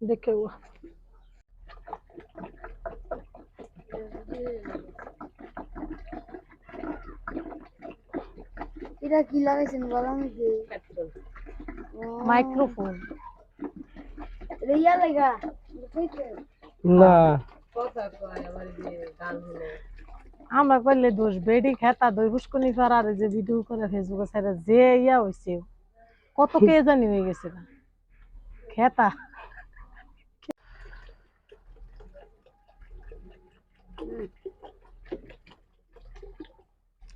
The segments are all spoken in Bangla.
দেখে। এটা কি লাগাইছেন বলার মধ্যে মাইক্রোফোন ইয়া লাগা না। আমরা করলে দোষ বেডি খেতা দই পুষ্কনি ফারারে যে ভিডিও করে ফেসবুকে ছেড়ে যে ইয়া হইছে কত কে জানি হয়ে গেছে না খেতা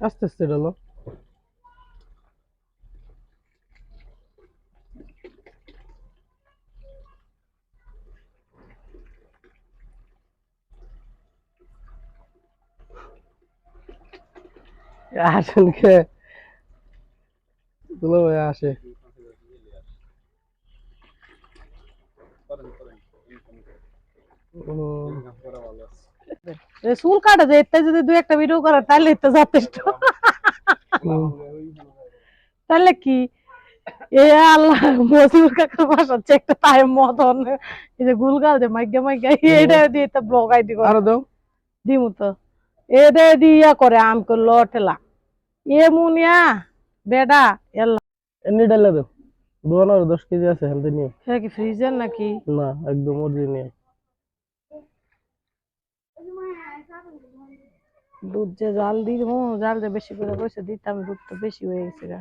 আস্তে আস্তে ডালো আসেন কে দুলো ভাই আসে হুম। এ চুল কাটে যে এতে যদি দু একটা ভিডিও করে তাহলে তো যথেষ্ট। তাহলে কি? এ আল্লাহ মসিবুর কাকার বাসা একটা তাই মদন। এই যে গুলগাল যে মাইগা মাইগা এটা দিয়ে তো ব্লগ আইডি করে। আরও দাও। দিমু তো। এটা দিয়া করে আম করে লটেলা। এ মুনিয়া বেডা এল্লা এমনি ডালে দাও। আর দশ কেজি আছে হেলতে নিয়ে। সেটা কি ফ্রিজের নাকি? না একদম অরিজিনাল দুধ যে জাল দিব জাল যে বেশি করে বসে দিতাম দুধ তো বেশি হয়ে গেছে গা।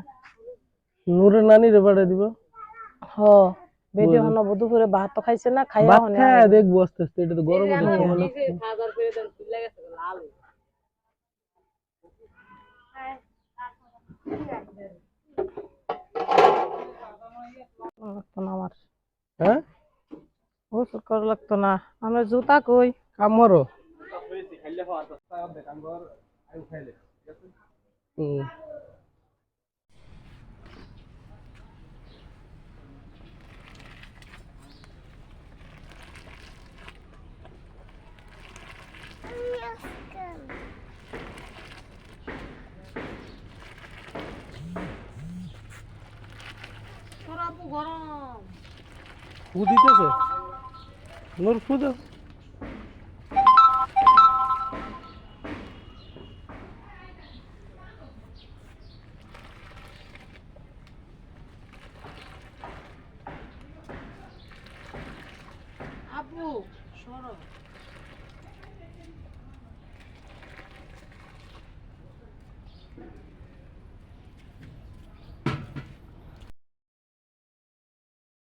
নূরের নানি রে পাঠিয়ে দিবা? হ বেটি হন বধু করে ভাত তো খাইছে না খাইয়া ভাত হনে খায় দেখব আস্তে আস্তে এটা তো গরম হচ্ছে ভালো লাগতো না আমার। হ্যাঁ? গোসল করা লাগতো না। আমার জুতা কই? কাম মারো হুম। গরম ফু দিতেছে? নূর ফু দাও। 不说了